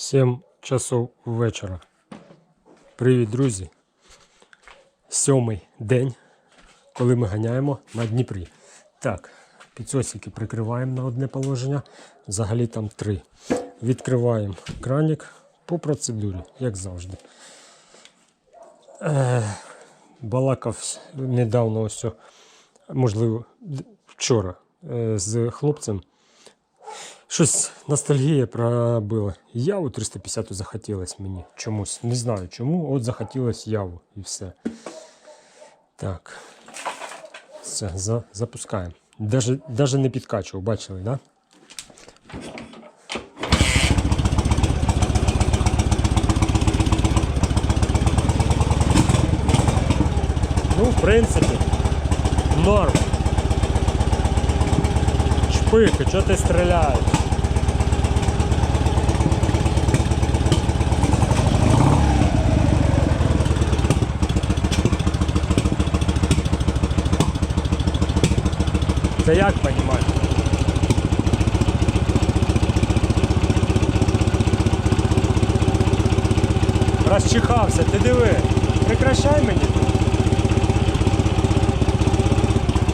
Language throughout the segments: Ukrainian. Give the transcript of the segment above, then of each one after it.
7 часов вечора. Привіт, друзі! Сьомий день, коли ми ганяємо на Дніпрі. Так, підсосики прикриваємо на одне положення, взагалі там три. Відкриваємо кранік по процедурі, як завжди. Балакав недавно, ось, можливо, вчора е, з хлопцем. Щось ностальгія пробила. Яву 350 захотілось мені чомусь. Не знаю чому. От захотілось яву і все. Так. Все, за, запускаємо. Даже, даже не підкачував, бачили, да? Ну, в принципі, норм. Шпики, чого ти стріляєш? Це як понімати? Розчихався, ти диви. Прекращай мені.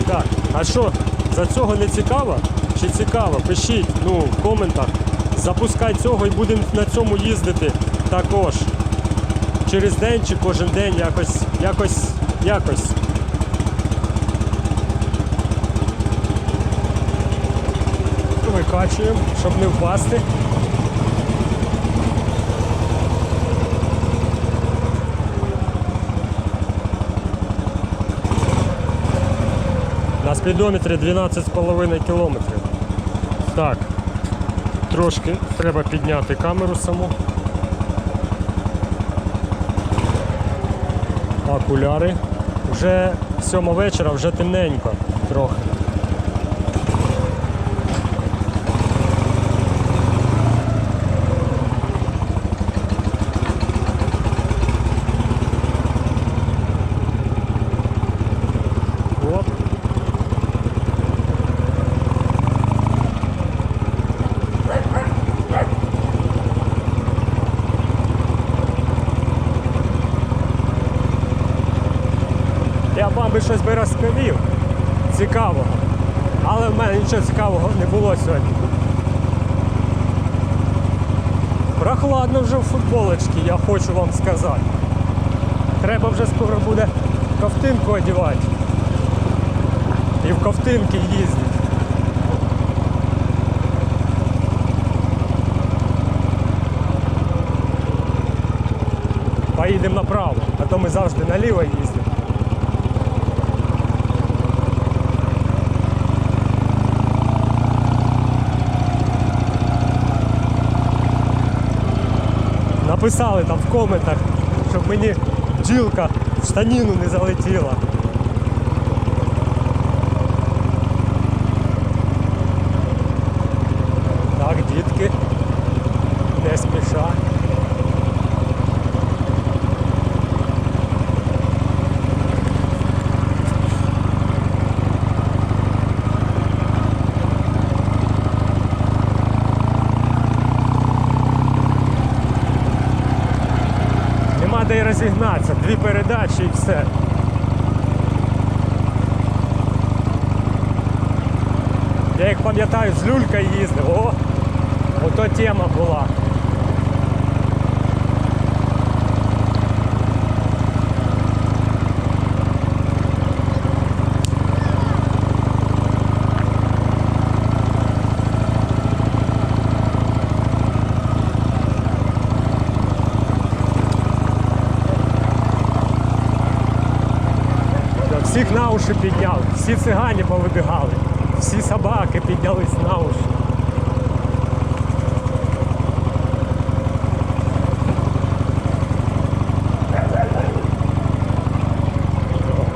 Так, а що, за цього не цікаво? Чи цікаво? Пишіть ну, в коментах. Запускай цього і будемо на цьому їздити також. Через день чи кожен день якось, якось, якось. Викачуємо, щоб не впасти. На спідометрі 12,5 кілометрів. Так, трошки треба підняти камеру саму. Окуляри. Вже сьома вечора, вже темненько трохи. Би щось би розповів цікавого. Але в мене нічого цікавого не було сьогодні. Прохладно вже в футболочці, я хочу вам сказати. Треба вже скоро буде ковтинку одягати. І в ковтинки їздити. Поїдемо направо, а то ми завжди наліво їздимо. Написали там в коментах, щоб мені бджілка в штаніну не залетіла. Розігнатися, дві передачі і все. Я як пам'ятаю, з люлькою їздив, о, ото тема була. Я всіх на уші підняв, всі цигані повибігали, всі собаки піднялись на уші.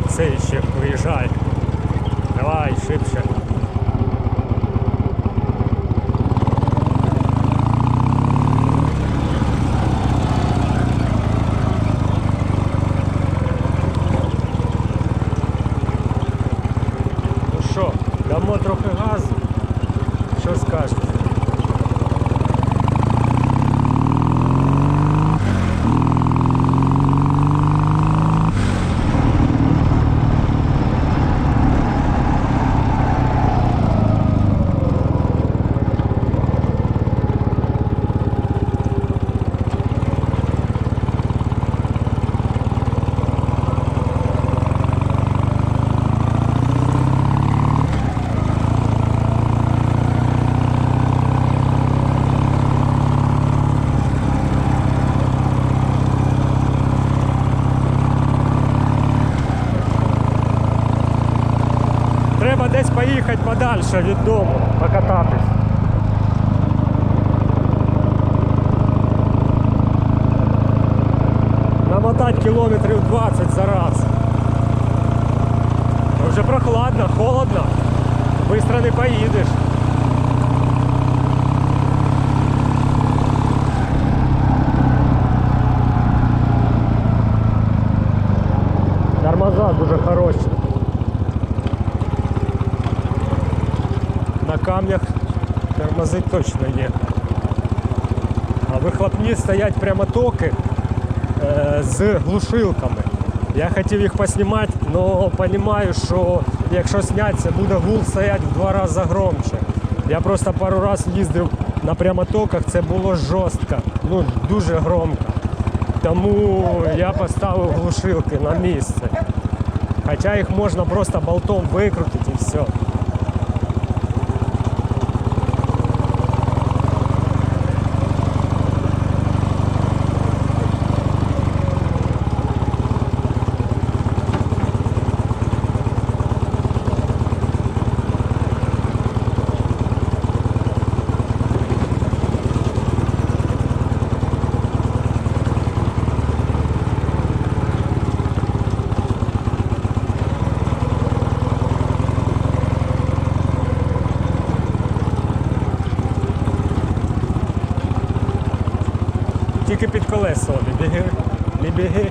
Це ще поїхати подальше від дому, покататись. Намотати кілометрів 20 за раз. Вже прохладно, холодно. Быстро не поїдеш. Тормоза дуже хороші. Камнях тормози точно є. А вихлопні стоять прямо токи е, з глушилками. Я хотів їх поснімати, але розумію, що якщо зняти, буде гул стояти в два рази громче. Я просто пару разів їздив на прямотоках, це було жорстко, ну дуже громко. Тому я поставив глушилки на місце. Хоча їх можна просто болтом викрутити і все. Тільки під колесо не біги, не біги.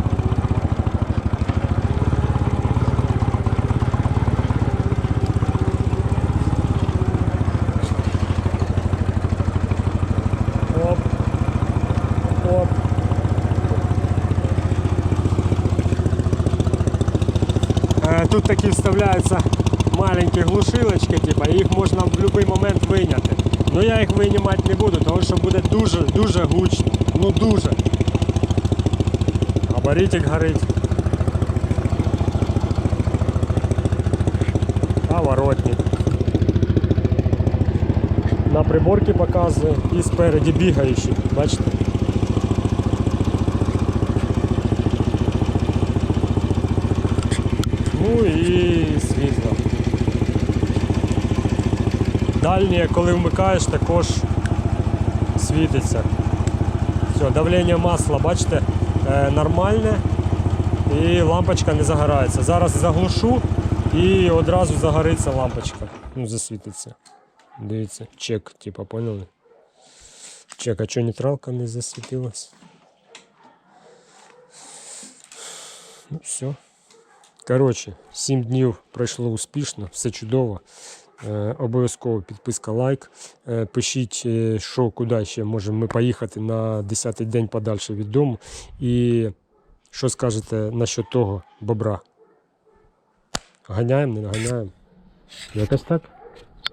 Е, Тут такі вставляються маленькі глушилочки, типа, їх можна в будь-який момент вийняти. Ну я їх винімати не буду, тому що буде дуже дуже гучно. Ну дуже. Габаритик горить. Поворотник. На приборці показує і спереді бігаючий. Бачите? Ну і світло. Дальнє, коли вмикаєш, також світиться. Все, давлення масла, бачите, е, нормальне і лампочка не загорається. Зараз заглушу і одразу загориться лампочка. Ну, засвітиться. Дивіться, чек, типа, поняли? Чек, а чого нейтралка не засвітилась? Ну, все. Коротше, 7 днів пройшло успішно, все чудово. Е, обов'язково підписка, лайк. Е, пишіть, е, що куди ще можемо ми поїхати на 10-й день подальше від дому. І що скажете насчет того бобра? Ганяємо, не наганяємо? Якось так.